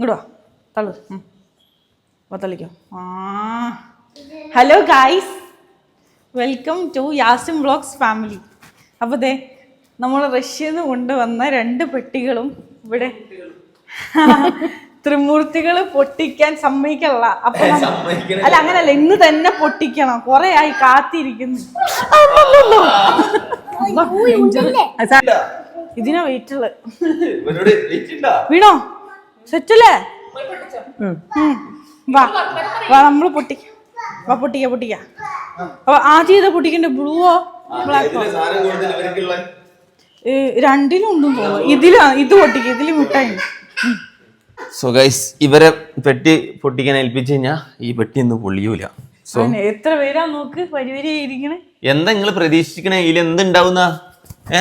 ഇങ്ങോട്ട് തള്ളു. തള്ളിക്കോ. ആ. Hello guys welcome to Yasim vlogs family അപ്പോൾ ദേ നമ്മൾ റഷ്യയിൽ നിന്ന് കൊണ്ടുവന്ന രണ്ട് പെട്ടികളും ഇവിടെ ത്രിമൂർത്തികൾ പൊട്ടിക്കാൻ സമ്മതിക്കല്ല അപ്പൊ അല്ല അങ്ങനല്ല ഇന്ന് തന്നെ പൊട്ടിക്കണം. കുറെ ആയി കാത്തിരിക്കുന്നു. ഇതിനാ വെയിറ്റുള്ളത്? വീണോ? സെറ്റല്ലേ. വാ. വാ നമ്മൾ പൊട്ടിക്ക വാ പൊട്ടിക്ക പൊട്ടിക്ക. അപ്പൊ ആദ്യം ഏതാ പൊട്ടിക്കണ്ട ബ്ലൂവോ? ബ്ലാക്കോ? രണ്ടിലും ഉണ്ടെന്ന് തോന്നുന്നു ഇതിലാ ഇത് പൊട്ടിക്ക ഇതിൽ മിഠായി സോ ഗൈസ് ഇവരെ പെട്ടി പൊട്ടിക്കാൻ ഏൽപ്പിച്ചു കഴിഞ്ഞാ ഈ പെട്ടി ഒന്നും പൊള്ളിയൂല സോ എത്ര പേരാ നോക്ക്? പരിവരിയായിരിക്കണേ എന്താ നിങ്ങൾ പ്രതീക്ഷിക്കണേ? ഇതിൽ എന്തുണ്ടാവുന്ന? ഏ?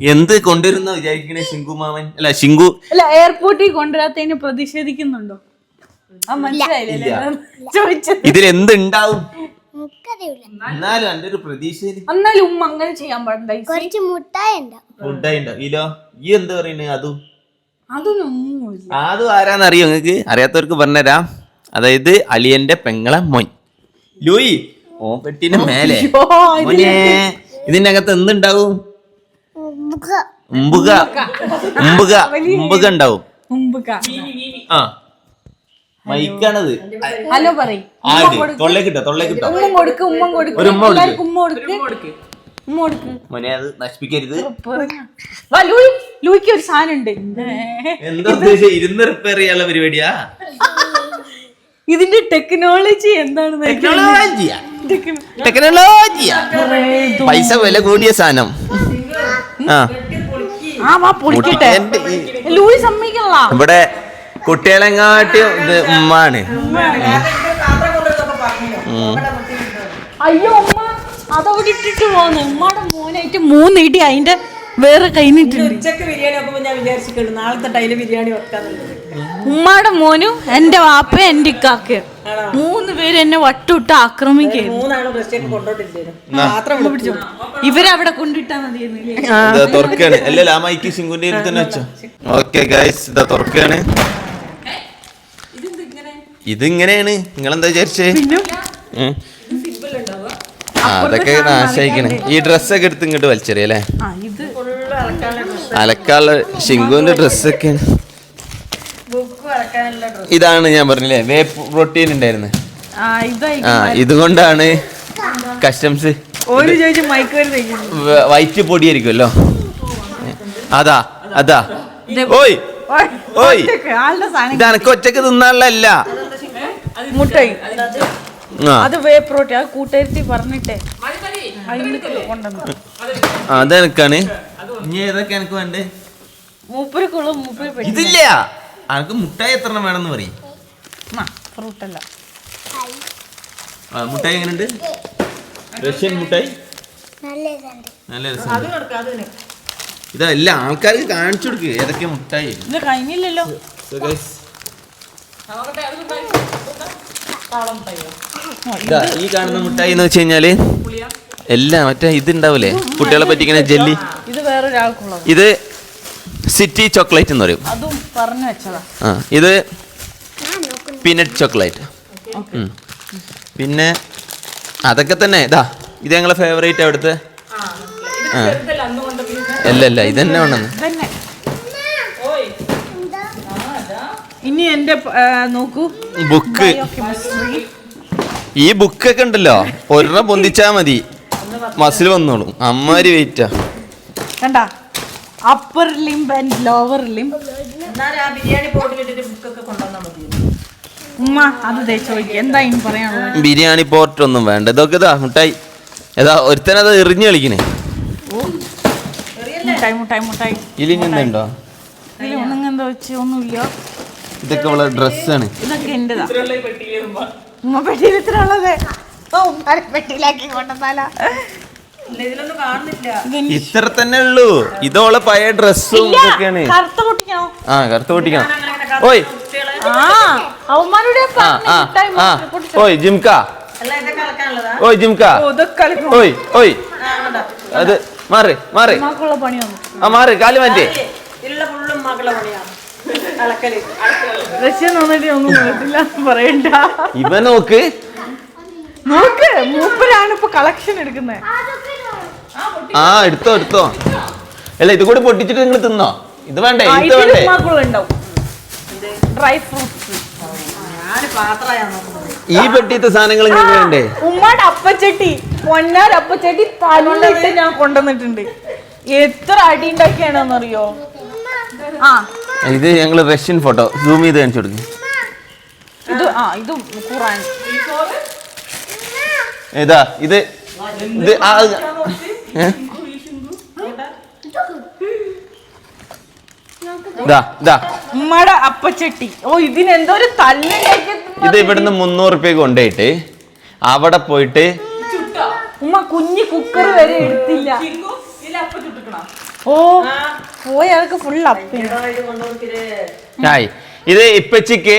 എന്ത് കൊണ്ടുവരുന്ന വിചാരിക്കണേ ശിങ്കു മാമൻ അല്ല ശിങ്കു അല്ല എയർപോർട്ടിൽ കൊണ്ടുവരാത്തതിന് പ്രതിഷേധിക്കുന്നുണ്ടോ? ആ മനസ്സിലായില്ലേ? ചോദിച്ചത്. ഇതിൽ എന്തുണ്ടാവും? എന്നാലും എന്റെ ഒരു പ്രതീക്ഷ എന്നാലും ഉമ്മ അങ്ങനെ ചെയ്യാൻ പാടില്ല കുറച്ച് മുട്ടായി ഉണ്ടാവും ഫുഡായി ഈ ഈ എന്ത് പറയണേ അതു. അതൊന്നും അതും ആരാന്നറിയോ നിങ്ങക്ക് അറിയാത്തവർക്ക് പറഞ്ഞുതരാം. അതായത് അലിയന്റെ പെങ്ങളെ മോൻ. ലൂയി ഓ പെട്ടിന്റെ മേലെ. ഇതിന്റെ അകത്ത് എന്തുണ്ടാവും? ഉമ്പുക ഉമ്പുക ഉമ്പുക ഉണ്ടാവും. ആ. മൈക്കാണത്. ഹലോ പറയും. ആടി തൊള്ളേക്കിട്ടോ തൊള്ളേക്കിട്ടോ ഉമ്മ കൊടുക്ക് ഉമ്മ കൊടുക്ക്. ഒരു ഉമ്മ കൊടുക്ക്. ഉമ്മ കൊടുക്ക്. ഉമ്മ കൊടുക്ക്. മോനെ അത് നശിപ്പിക്കരുത്. വാ, ലൂയി. ലൂയിക്ക് ഒരു സാധനം ഉണ്ട് എന്താ ഉദ്ദേശം? ഇരുന്ന് റിപ്പയർ ചെയ്യാനുള്ള പരിപാടിയാ? ഇതിന്റെ ടെക്നോളജി എന്താണ് ടെക്നോളജിയാ ടെക്നോളജിയാ പൈസ വില കൂടിയ സാധനം. ആ. ആ വാ പൊളിക്കട്ടെ. എന്റെ ഈ- ലൂയി സമ്മതിക്കണല്ല. ഇവിടെ കുട്ടികളെങ്ങാട്ടി ഇത് ഉമ്മാണ്. അയ്യോ ഉമ്മ അതവിടെ ഇട്ടിട്ട് പോന്ന്. ഉമ്മയുടെ മോനായിട്ട് മൂന്ന് ഇടി അതിന്റെ വേറെ കഴിഞ്ഞിട്ടുണ്ട് ഉച്ചയ്ക്ക് ബിരിയാണി വെക്കുമ്പോ ഞാൻ വിചാരിച്ചിട്ടുണ്ട് നാളത്തെ ടൈൽ ബിരിയാണി വെക്കാന്നുള്ളത്. ഉമ്മയുടെ മോനും എന്റെ വാപ്പയും എന്റെ ഇക്കാക്കയും. മൂന്ന് പേര് എന്നെ വട്ടുവിട്ട് ആക്രമിക്കുകയാണ് ഇതിങ്ങനെയാണ് നിങ്ങൾ എന്താ മാത്രം പിടിച്ചു ഇവരവിടെ കൊണ്ടിട്ടാ മതിയെന്നില്ലേ ഇതാ തുറക്കാണ്. അല്ലല്ല ആ മൈക്ക് ശിങ്കുന്റെ കയ്യിൽ തന്നെ വെച്ചോ. ഓക്കെ ഗൈസ് ഇതാ തുറക്കാണ്. ഇതിങ്ങനെയാണ്. നിങ്ങളെന്താ വിചാരിച്ചേ. ആ അതൊക്കെ ആശയിക്കണേ ഈ ഡ്രസ്സൊക്കെ എടുത്ത് ഇങ്ങോട്ട് വലിച്ചെറിയല്ലേ ആ ഇത് അലക്കാനുള്ള ശിങ്കുവിന്റെ ഡ്രസ്സൊക്കെയാണ് ബുക്ക് വരക്കാനുള്ള ഡ്രസ് ഇതാണ് ഞാൻ പറഞ്ഞില്ലേ വേ പ്രോട്ടീൻ ഉണ്ടായിരുന്നു. ഇതുകൊണ്ടാണ് കസ്റ്റംസ് വൈറ്റ് പൊടിയായിരിക്കുമല്ലോ. അതാ അതാ. ഓയ് ഓയ് ഇതനക്ക് ഒറ്റയ്ക്ക് തിന്നാനുള്ള അത് വേ പ്രോട്ടീൻ അത് കൂട്ടുകാരി പറഞ്ഞിട്ടേ. അതിന് കൊണ്ടുവന്നു. ആ, അത് എനക്കാണ് ഇനി ഏതൊക്കെ എനക്ക് വേണ്ടേ? മൂപ്പരക്കുള്ള മൂപ്പര് ഇതില്ല. അനക്ക് മുട്ടായി എത്ര വേണമെന്ന് പറയും. ഫ്രൂട്ടല്ല മുട്ടായി എങ്ങനെയുണ്ട് റഷ്യൻ മുട്ടായി. നല്ല രസം ഇതാ എല്ലാ ഇതല്ല ആൾക്കാർക്ക് കാണിച്ചു കൊടുക്കുക ഏതൊക്കെ മുട്ടായി. കഴിഞ്ഞില്ലല്ലോ. ഈ കാണുന്ന മുട്ടായി എന്ന് വെച്ച് കഴിഞ്ഞാൽ എല്ലാം മറ്റേ ഇതുണ്ടാവൂലേ? കുട്ടികളെ പറ്റിക്കുന്ന ജെല്ലി. ഇത് ഇത് സിറ്റി ചോക്ലേറ്റ് എന്ന് പറയും. അതും പറഞ്ഞു വെച്ചതാ. ആ ഇത് പീനട്ട് ചോക്ലേറ്റ്. പിന്നെ അതൊക്കെ തന്നെ. ഇതാ ഇത് ഞങ്ങളെ ഫേവറേറ്റ് അവിടുത്തെ ആ അല്ല അല്ല ഇത് തന്നെ വേണമെന്ന് തന്നെ ഇനി എന്റെ നോക്കൂ. ബുക്ക് ഈ ബുക്കൊക്കെ ഉണ്ടല്ലോ. ഒരെണ്ണം പൊന്തിച്ചാ മതി. മസിൽ വന്നോളും. അമ്മാരി വെയിറ്റാ കണ്ട? Upper limb and lower limb എന്നാൽ ആ ബിരിയാണി പോട്ടിലിട്ടിട്ട് ബുക്കൊക്കെ കൊണ്ടുവന്നാൽ മതി ഉമ്മ അത് എന്താ ഇനി പറയാനുള്ളത്? ബിരിയാണി പോർട്ട് ഒന്നും വേണ്ട. ഇതൊക്കെ ഇതാ മുട്ടായി. ഏതാ ഒരുത്തനത് എറിഞ്ഞു കളിക്കണേ. മുട്ടായി ഒന്നും വെച്ച് ഒന്നുമില്ല. ഇതൊക്കെ ഉള്ള ഡ്രസ്സാണ്. ഇതൊക്കെ എന്റേതാ. ഉമ്മ പെട്ടിയിൽ ഇത്ര ഉള്ളത്. ഓ പെട്ടിയിലാക്കി കൊണ്ടുവന്നാലാ. ഇത്ര തന്നെ ഉള്ളൂ. ഇതോളെ പഴയ ഡ്രസ്സും ഇതൊക്കെയാണ്. കറുത്ത പൊട്ടിക്കണോ? ആ കറുത്ത പൊട്ടിക്കണം. ഓയ് ഓയ് ജിംക. ഓയ് ജിംക. ഓയ് ഓയ്. അത് മാറ് മാറ്. ഉമ്മാക്കുള്ള പണി വന്നു. ആ മാറ് കാൽ മാറ്റി. ഇവ നോക്ക്. നോക്ക് മൂപ്പരാണ് ഇപ്പൊ കളക്ഷൻ എടുക്കുന്നത് ആ എടുത്തോ എടുത്തോ. അല്ല ഇത് കൂടി പൊട്ടിച്ചിട്ട് നിങ്ങൾ തിന്നോ? ഇത് വേണ്ടേ? ഇത് വേണ്ടേ? ഡ്രൈ ഫ്രൂട്ട്സ് ഈ പെട്ടിത്തെ സാധനങ്ങൾ വേണ്ടേ? ഉമ്മയുടെ അപ്പച്ചട്ടി പൊന്നാർ അപ്പച്ചട്ടി തല്ലിട്ട് ഞാൻ കൊണ്ടുവന്നിട്ടുണ്ട്. എത്ര അടി ഉണ്ടാക്കിയാണെന്നറിയോ? ആ. ഇത് ഞങ്ങൾ റഷ്യൻ ഫോട്ടോ. സൂം ചെയ്ത് കാണിച്ചു കൊടുക്കും. ഇത് ആ ഇത് ഖുറാൻ. ഏതാ? ഇത് ഇത് ആ ഏ? ഇതാ ഇതാ ഉമ്മയുടെ അപ്പച്ചട്ടി. ഓ ഇതിന് എന്തോ ഒരു ഇത് ഇവിടുന്ന് മുന്നൂറ് റുപ്യ കൊണ്ടുപോയിട്ട് അവിടെ പോയിട്ട് ഉമ്മ കുഞ്ഞു കുക്കർ വരെ എടുത്തില്ല. ഓ പോയ ഫുൾ അപ്പയാണ് ഇത് ഇപ്പച്ചിക്ക്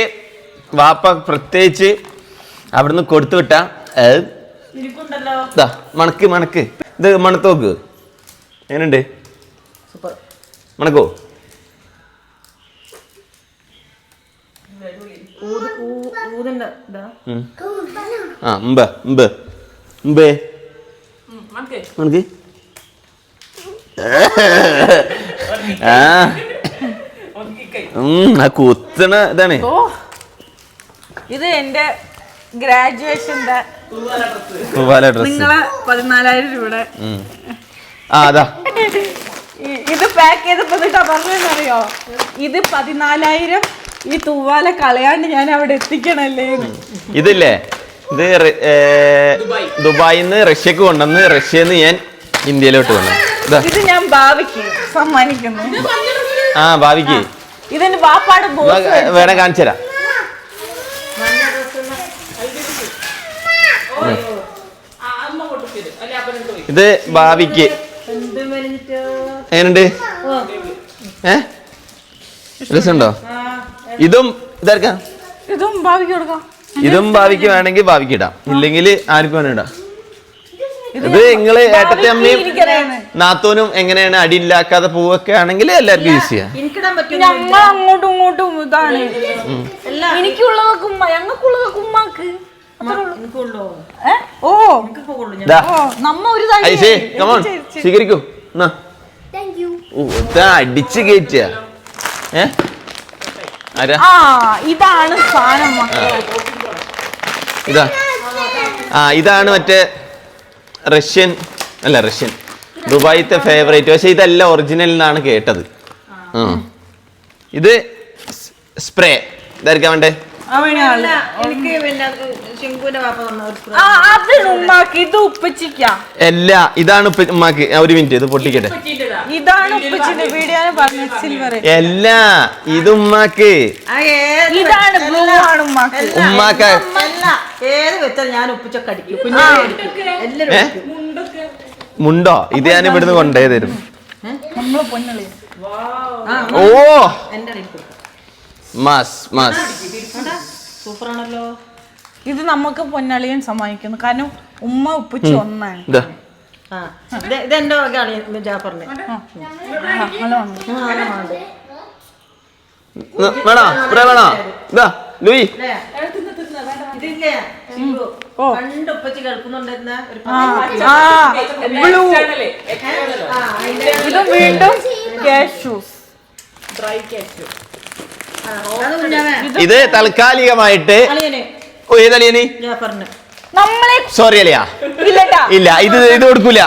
വാപ്പ പ്രത്യേകിച്ച് അവിടുന്ന് കൊടുത്തു വിട്ട. മണക്ക് മണക്ക്. ഇത് മണത്തോക്ക്. എങ്ങനെയുണ്ട്? സൂപ്പർ. മണക്കോ? ആ ഉമ്പ ഉമ്പ് ഉമ്പേ മണക്കേ ആ. ആ കുത്തണ ഇതാണ്. ഇത് എന്റെ ഗ്രാജുവേഷന്റെ നിങ്ങളെ പതിനാലായിരം രൂപയുടെ. ആ അതാ. ഇത് പാക്ക് ചെയ്തപ്പോ പറഞ്ഞോ ഇത് പതിനാലായിരം ഈ തൂവാല കളയാണ്ട് ഞാൻ അവിടെ എത്തിക്കണല്ലേ. ഇതില്ലേ? ഇത് ദുബായിൽ നിന്ന് റഷ്യക്ക് കൊണ്ടുവന്ന് റഷ്യയിൽ നിന്ന് ഞാൻ ഇന്ത്യയിലോട്ട് വന്നു ഇതാ. ഇത് ഞാൻ ഭാവിക്ക് സമ്മാനിക്കുന്നു. ആ ഭാവിക്ക്. ഇതെന്റെ വാപ്പാട് വേണ കാണിച്ചരാ ഇത് ഭാവിക്ക്. എങ്ങനുണ്ട്? ഏ? രസമുണ്ടോ? ഇതും ഇതായിരിക്കാം ഇതും ഭാവിക്ക് കൊടുക്കാം. ഇതും ഭാവിക്ക് വേണമെങ്കിൽ ഭാവിക്ക് ഇടാം. ഇല്ലെങ്കിൽ ആർക്കും വേണം ഇടാം. ഇത് നിങ്ങൾ ഏട്ടത്തെ അമ്മയും നാത്തോനും എങ്ങനെയാണ് അടിയില്ലാക്കാതെ പോവൊക്കെ ആണെങ്കിൽ എല്ലാവർക്കും യൂസ് ചെയ്യാം ഞങ്ങൾ അങ്ങോട്ടും ഇങ്ങോട്ടും ഇതാണ്. എനിക്കുള്ളതൊക്കെ ഉമ്മ ഞങ്ങൾക്കുള്ളതൊക്കെ ഉമ്മാക്ക്. ഓ. നമ്മ ഒരു സ്വീകരിക്കൂ. അടിച്ച് കയറ്റുക. ഏ? ആരാ ആ ഇതാണ് സാധനം ഇതാ. ആ ഇതാണ് മറ്റേ റഷ്യൻ അല്ല റഷ്യൻ. ദുബായിത്തെ ഫേവറേറ്റ് പക്ഷെ ഇതല്ല ഒറിജിനൽ എന്നാണ് കേട്ടത്. ഇത് സ്പ്രേ ഇതായിരിക്കാൻ വേണ്ടേ? ഇത് ഉപ്പച്ചിക്ക. അല്ല ഇതാണ് ഉമ്മാക്ക്. ഒരു മിനിറ്റ് ഇത് പൊട്ടിക്കട്ടെ. ഇതാണ് ഉപ്പച്ചിന്റെ വീഡിയോ പറഞ്ഞ സിൽവർ അല്ല ഇത് ഉമ്മാക്ക്. ഇതാണ് ബ്ലൂ ആണ് ഉമ്മാക്ക്. ഉമ്മാക്ക. ഏത് വെച്ചാൽ ഞാൻ ഉപ്പിച്ചൊക്കെ അടിക്കും. മുണ്ടോ? ഇത് ഞാൻ ഇവിടുന്ന് കൊണ്ടേ തരും. നമ്മൾ പൊന്നളി. ഓ. എന്റെ മാസ് മാസ് സൂപ്പർ ആണല്ലോ ഇത് നമുക്ക് പൊന്നളിയൻ സമ്മാനിക്കുന്നു കാരണം ഉമ്മ ഉപ്പിച്ച് ഒന്നാണ് ഇതാ ഇതെന്റെ വേണോ വേണോ ഇതാ ലൂയി ഇത് വീണ്ടും കാഷ്യൂസ് ഡ്രൈ ഇത് താൽക്കാലികമായിട്ട് ഏതളിയന് സോറി അല്ലയാ ഇല്ലട്ടാ. ഇല്ല ഇത് ഇത് കൊടുക്കൂല.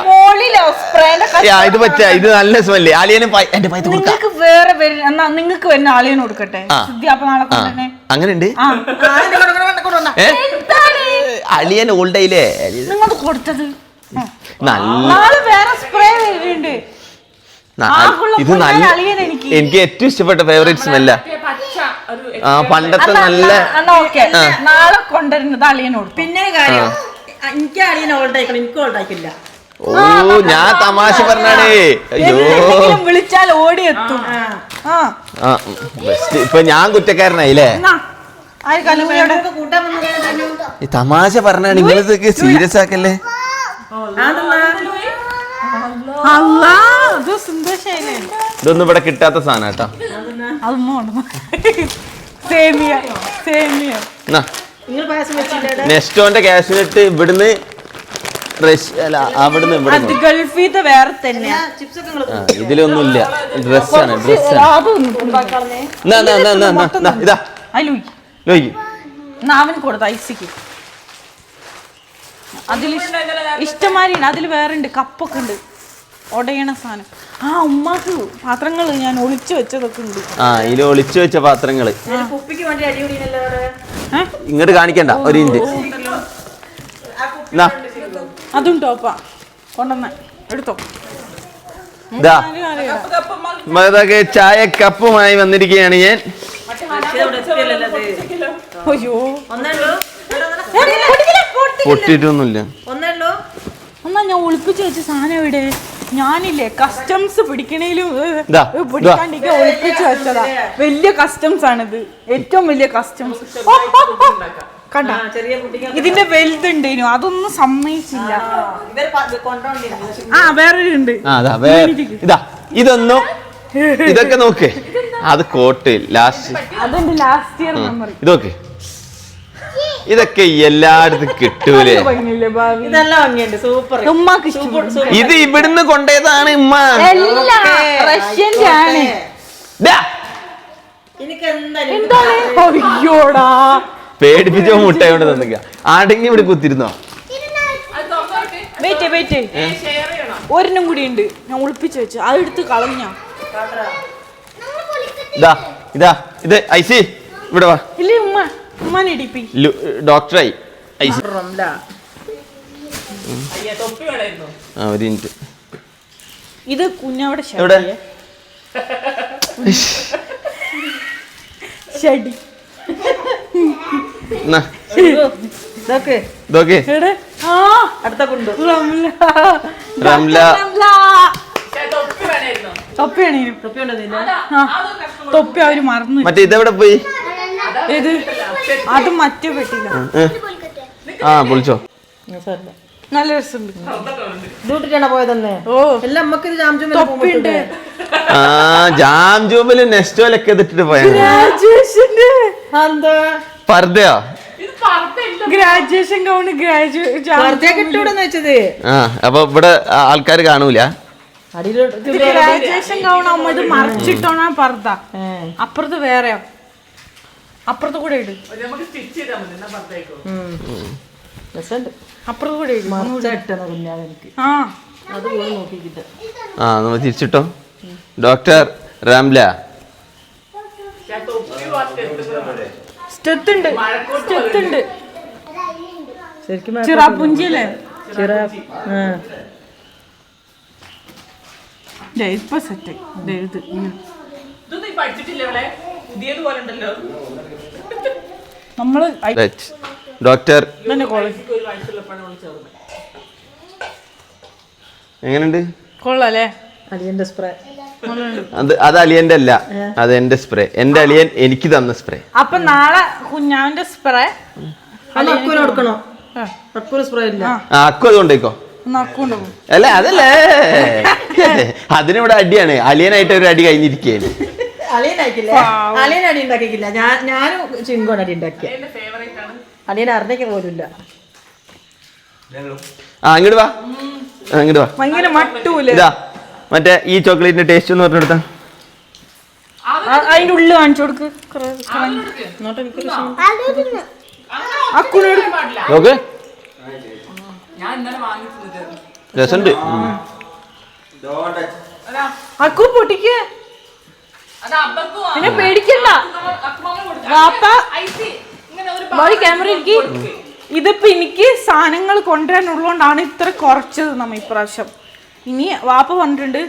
ഇത് പറ്റ ഇത് നല്ല സ്മെല്ല്. ആലിയനും എന്റെ പൈത്ത് കൊടുക്കാം. നിങ്ങൾക്ക് വേറെ നിങ്ങൾക്ക് വരുന്ന ആലിയനും കൊടുക്കട്ടെ. അങ്ങനെ ഉണ്ട് അളിയൻ ഓൾഡയില്ലേ നിങ്ങൾ കൊടുത്തത്. നല്ല വേറെ സ്പ്രേ വരുന്നുണ്ട് ഇത് നല്ല അളിയൻ എനിക്ക്. എനിക്ക് ഏറ്റവും ഇഷ്ടപ്പെട്ട ഫേവറേറ്റ് സ്മെല്ല ആ പണ്ടത്തെ നല്ല. നാളെ കൊണ്ടുവരുന്നത് അളിയനോട്. പിന്നെ കാര്യം എനിക്ക് അളിയൻ ഓൾഡ് ആയിക്കണം എനിക്ക് ഓൾഡ് ആയിക്കില്ല ഓ ഞാൻ തമാശ പറഞ്ഞാണേ. അയ്യോ. വിളിച്ചാൽ ഓടി എത്തും ആ. ബെസ്റ്റ് ഇപ്പൊ ഞാൻ കുറ്റക്കാരനായില്ലേ? ഈ തമാശ പറഞ്ഞാണ് നിങ്ങൾ ഇതൊക്കെ സീരിയസ് ആക്കല്ലേ? ഇതൊന്നും ഇവിടെ കിട്ടാത്ത സാധനം കേട്ടോ. സേമിയ സേമിയ. നെസ്റ്റോന്റെ കാശ്മീരിട്ട് ഇവിടുന്ന് റഷ്യ അല്ല അവിടുന്ന് അത് ഗൾഫീത്തെ വേറെ ഇതിലൊന്നുമില്ല. ഡ്രസ്സാണ് ഡ്രസ്സാണ് എന്നാ എന്നാ എന്നാ എന്നാ എന്നാ എന്നാ ഇതാ. അതിലു ലോയ്ക്ക് എന്നാ അവന് കൊടുത്ത ഐസിക്ക്. അതിൽ ഇഷ്ടമാരിണ്ട് അതിൽ വേറെ ഉണ്ട് കപ്പൊക്കെ ഉണ്ട്. ഉടയണ സാധനം. ആ ഉമ്മാക്ക് പാത്രങ്ങൾ ഞാൻ ഒളിച്ചു വെച്ചതൊക്കെ ഉണ്ട്. ആ ഇതിൽ ഒളിച്ചു വെച്ച പാത്രങ്ങൾ? ഇങ്ങോട്ട് കാണിക്കണ്ട ഒരു ഇഞ്ച്. അതും ടോപ്പാ കൊണ്ടുവന്ന. എടുത്തോ. ചായ കപ്പുമായി വന്നിരിക്കുകയാണ് ഞാൻ. അയ്യോ. പൊട്ടിട്ടൊന്നുമില്ല ഒന്നാ ഞാൻ ഒളിപ്പിച്ചു വെച്ച സാധനം ഇവിടെ ഞാനില്ലേ കസ്റ്റംസ് പിടിക്കണേലും പിടിക്കാണ്ടിരിക്കാൻ ഒളിപ്പിച്ച് വെച്ചതാ. വലിയ കസ്റ്റംസ് ആണിത്. ഏറ്റവും വലിയ കസ്റ്റംസ് കണ്ട? ചെറിയ കുട്ടിക്ക് ഇതിന്റെ വലുതുണ്ടേനു. അതൊന്നും സമ്മതിച്ചില്ല. ആ വേറൊരു ഉണ്ട് ഇതാ ഇതൊന്നും ഇതൊക്കെ നോക്ക്. അത് coat last. Last year memory ഇതൊക്കെ. ഇതൊക്കെ എല്ലായിടത്തും കിട്ടൂലേ? ഇതെല്ലാം ഭംഗിയുണ്ട് സൂപ്പർ. ഉമ്മാക്ക് ഇഷ്ടപ്പെട്ടു ഇത് ഇവിടുന്ന് കൊണ്ടേതാണ് ഉമ്മ. എല്ലാം ആണ് ദാ, എനിക്ക് എന്തായാലും എന്താണ്? അയ്യോടാ. പേടിപ്പിച്ചോ മുട്ട കൊണ്ട് തന്നിക്ക. ആടെങ്കി ഇവിടെ കുത്തിരുന്നോ? Wait wait. ഒരെണ്ണം കൂടി ഉണ്ട്. ഞാൻ ഒളിപ്പിച്ച് വെച്ചു. അത് എടുത്ത് കളഞ്ഞാ. ഇതാ ഇതാ ഇത് ഐസി ഇവിടെ വാ. ഇല്ലേ ഉമ്മ? ഡോക്ടറായി. ഐസി റംല. അയ്യ തൊപ്പി വേണമായിരുന്നു. ആ ഒരു മിനിറ്റ്. ഇത് കുഞ്ഞവിടെ എവിടെ? ഷടി. തൊപ്പി അവർ മറന്നു. മറ്റേ ഇതെവിടെ പോയി? ഏത്? അത് മറ്റേ പെട്ടില്ല? ആ പൊളിച്ചോ സാറില്ല നല്ല രസമുണ്ട്. ഡ്യൂട്ടിട്ടാണ് പോയതന്നെ? ഓ. എല്ലാം നമുക്ക് തൊപ്പിണ്ട് ആ ജാം ജൂബിൽ നെസ്റ്റോലൊക്കെ ഇതിട്ടിട്ട് പോയാ ഗ്രാജുവേഷന്റെ എന്താ? പർദ്ദയോ ഗ്രാജുവേഷൻ ഗൗണ് ഗ്രാജുവേഷൻ വെറുതെ കിട്ടൂടെന്ന് വെച്ചത്. ആ അപ്പൊ ഇവിടെ ആൾക്കാർ കാണൂല. അടിയിലോട്ട് ഗ്രാജുവേഷൻ ഗൗൺ ആവുമ്പോ ഇത് മറിച്ചിട്ടോണാ പർദ്ദ. അപ്പുറത്ത് വേറെയോ. അപ്പുറത്ത് കൂടെ ഇട്. അപ്പുറത്ത് കൂടെ ഇട്. ആ. നമ്മൾ തിരിച്ചിട്ടോ? ഡോക്ടർ റാംല സ്റ്റെത്ത് ഉണ്ട് സ്റ്റെത്ത് ഉണ്ട് ശരിക്കും ചിറാപ്പുഞ്ചിയല്ലേ ഇപ്പൊ സെറ്റ് ഇത് ഇങ്ങനെ. ഇവിടെ പുതിയതുപോലെ ഡോക്ടർ ഇതന്നെ ഡോക്ടർ എങ്ങനെയുണ്ട്? കൊള്ളാല്ലേ? അടിയന്റെ സ്പ്രേ അത് അത് അലിയന്റെ അല്ല. അത് എന്റെ സ്പ്രേ എന്റെ അലിയൻ എനിക്ക് തന്ന സ്പ്രേ അപ്പൊ നാളെ കുഞ്ഞാവിന്റെ സ്പ്രേ കൊടുക്കണോ? സ്പ്രേ ഇല്ല. അക്കു അത് കൊണ്ടേക്കോ അല്ല അതല്ലേ? അതിനിവിടെ അടിയാണ്. അലിയനായിട്ട് ഒരു അടി കഴിഞ്ഞിരിക്കുകയാണ്. അളിയനാക്കില്ല അളിയൻ അടി ഉണ്ടാക്കിക്കില്ല ഞാൻ ഞാനും ചിങ്കോൺ അടി ഉണ്ടാക്കിയ അളിയൻ അറിഞ്ഞേക്ക് പോലുമില്ല. ആ അങ്ങോട്ട് വാ. ആ, വാ. ഭയങ്കര മട്ടൂൽ ഇതാ മറ്റേ ഈ ചോക്ലേറ്റിന്റെ ടേസ്റ്റ് എന്ന് പറഞ്ഞെടുത്ത ആ- അതിന്റെ ഉള്ളിൽ കാണിച്ചു കൊടുക്ക്. കുറേ കളഞ്ഞ്. നോട്ടെ എനിക്കൊരു ക്ഷീണം. അക്കുനെ എടുക്ക്. നോക്ക്. രസമുണ്ട് ഉം. അക്കു പൊട്ടിക്ക്. പിന്നെ പേടിക്കണ്ട. വാപ്പ ക്യാമറ ഇരിക്കി. ഇതിപ്പോ എനിക്ക് സാധനങ്ങൾ കൊണ്ടുവരാനുള്ളതുകൊണ്ടാണ് ഇത്ര കുറച്ചത് നമ്മ ഇപ്രാവശ്യം ഇനി വാപ്പ പറഞ്ഞിട്ടുണ്ട്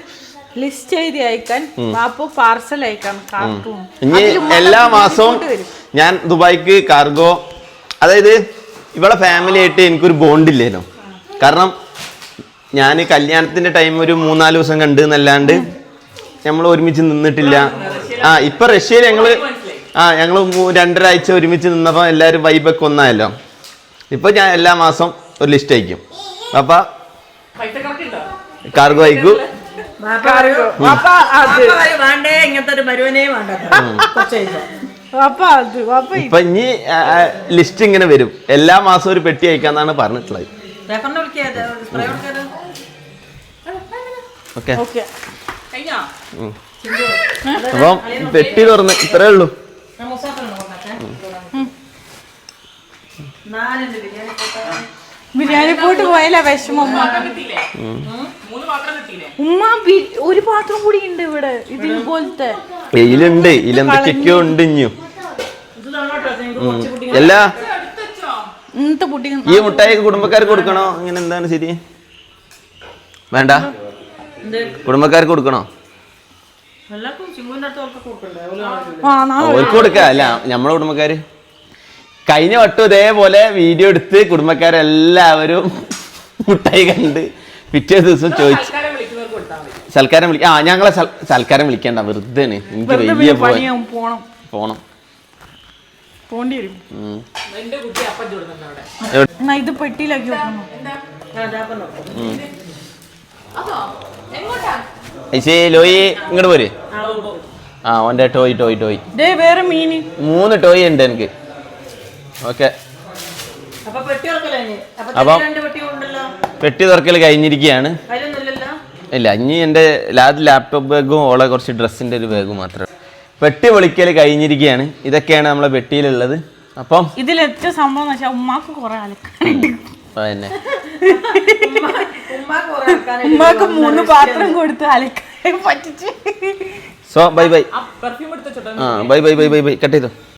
ലിസ്റ്റ് എഴുതി അയക്കാൻ. വാപ്പ പാർസൽ അയക്കാൻ കാർട്ടൂൺ. ഇനി എല്ലാ മാസവും ഞാൻ ദുബായിക്ക് കാർഗോ അതായത് ഇവളെ ഫാമിലി ആയിട്ട് എനിക്കൊരു ബോണ്ട് ഇല്ലേനോ? കാരണം ഞാൻ കല്യാണത്തിന്റെ ടൈം ഒരു മൂന്നാൽ ദിവസം കണ്ട് എന്നല്ലാണ്ട് നമ്മൾ ഒരുമിച്ച് നിന്നിട്ടില്ല. ആ ഇപ്പൊ റഷ്യയിൽ ഞങ്ങൾ ആ ഞങ്ങൾ രണ്ടരാഴ്ച ഒരുമിച്ച് നിന്നപ്പോൾ എല്ലാവരും വൈബൊക്കെ ഒന്നായല്ലോ. ഇപ്പൊ ഞാൻ എല്ലാ മാസം ഒരു ലിസ്റ്റ് അയക്കും. അപ്പ കാർഗോ അയക്കൂ. ഇപ്പൊ ഇനി ലിസ്റ്റ് ഇങ്ങനെ വരും. എല്ലാ മാസവും ഒരു പെട്ടി അയക്കാന്നാണ് പറഞ്ഞിട്ടുള്ളത്. ഓക്കെ. അപ്പം പെട്ടി തുറന്ന് ഇത്രേ ഉള്ളൂ. ബിരിയാണി പോയിട്ട് പോയല്ല വിഷമം ഉമ്മ. ഉമ്മ ഒരു പാത്രം കൂടി ഉണ്ട് ഇവിടെ ഇത് ഇതുപോലത്തെ ഇതിലുണ്ട് ഇതിലെന്തൊക്കെയൊക്കെയോ ഉണ്ട് ഇനിയും ഇത് തന്നോട്ടോ, കുറച്ച് കുട്ടി- എല്ലാ ഇന്നത്തെ പുട്ടി ഈ മുട്ടായി കുടുംബക്കാർക്ക് കൊടുക്കണോ? അങ്ങനെ എന്താണ് ശരി വേണ്ട? കുടുംബക്കാർക്ക് കൊടുക്കണോ? അവർക്ക് കൊടുക്ക. അല്ല നമ്മളെ കുടുംബക്കാര്. കഴിഞ്ഞ വട്ടം ഇതേപോലെ വീഡിയോ എടുത്ത് കുടുംബക്കാരെല്ലാവരും മുട്ടായി കണ്ട് പിറ്റേ ദിവസം ചോദിച്ചു സൽക്കാരം വിളിക്ക ആ ഞങ്ങളെ സൽക്കാരം വിളിക്കണ്ട. വെറുതെ എനിക്ക് വലിയ പോണം. പോണം. പോണ്ടി വരും. ഇത് പെട്ടിയിലാക്കി വെക്കണം. ഐശേ ലോയി ഇങ്ങോട്ട് പോര്. ആ ഓന്റെ ടോയ് ടോയ് ടോയ്. ദേ വേറെ മീൻ മൂന്ന് ടോയ് ഉണ്ട് എനിക്ക്. ഓക്കെ. അപ്പൊ പെട്ടി തുറക്കല്ലേ ഇനി? അപ്പൊ അപ്പം- രണ്ട് പെട്ടി പെട്ടി തുറക്കൽ കഴിഞ്ഞിരിക്കുകയാണ്. ഇല്ല ഇനി എന്റെ ലാബ് ലാപ്ടോപ്പ് ബാഗും ഓളെ കുറച്ച് ഡ്രസ്സിന്റെ ഒരു ബാഗും മാത്രം പെട്ടി പൊളിക്കൽ കഴിഞ്ഞിരിക്കുകയാണ്. ഇതൊക്കെയാണ് നമ്മളെ പെട്ടിയിലുള്ളത്. അപ്പം ഇതിൽ ഏറ്റവും സംഭവം എന്ന് വെച്ചാൽ ഉമ്മാക്ക് കുറെ അലക്കാനുണ്ട്. ഉമ്മാക്ക് മൂന്ന് പാത്രം കൊടുത്ത് അലക്കാൻ പറ്റിച്ച്. സോ ബൈ ബൈ ആ bye bye bye bye bye cut ചെയ്തോ?